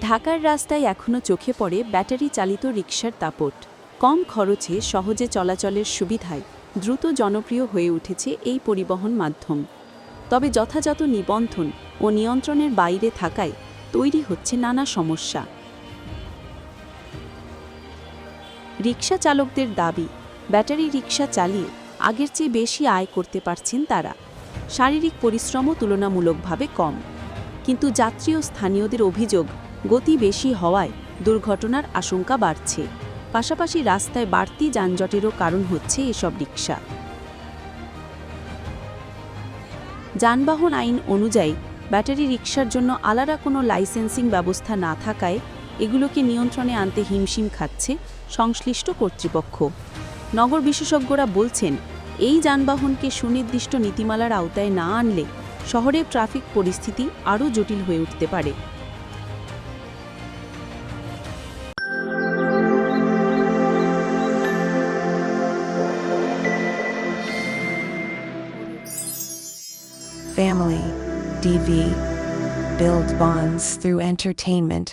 ঢাকার রাস্তায় এখনও চোখে পড়ে ব্যাটারি চালিত রিকশার দাপট। কম খরচে সহজে চলাচলের সুবিধায় দ্রুত জনপ্রিয় হয়ে উঠেছে এই পরিবহন মাধ্যম। তবে যথাযথ নিবন্ধন ও নিয়ন্ত্রণের বাইরে থাকায় তৈরি হচ্ছে নানা সমস্যা। রিকশা চালকদের দাবি, ব্যাটারি রিকশা চালিয়ে আগের চেয়ে বেশি আয় করতে পারছেন তারা। শারীরিক পরিশ্রমও তুলনামূলকভাবে কম। কিন্তু যাত্রী ও স্থানীয়দের অভিযোগ গতি বেশি হওয়ায় দুর্ঘটনার আশঙ্কা বাড়ছে। পাশাপাশি রাস্তায় বাড়তি যানজটেরও কারণ হচ্ছে এসব রিক্সা যানবাহন আইন অনুযায়ী ব্যাটারি রিক্সার জন্য আলাদা কোনো লাইসেন্সিং ব্যবস্থা না থাকায় এগুলোকে নিয়ন্ত্রণে আনতে হিমশিম খাচ্ছে সংশ্লিষ্ট কর্তৃপক্ষ। নগর বিশেষজ্ঞরা বলছেন, এই যানবাহনকে সুনির্দিষ্ট নীতিমালার আওতায় না আনলে শহরের ট্রাফিক পরিস্থিতি আরও জটিল হয়ে উঠতে পারে। Family. DV. Build bonds through entertainment.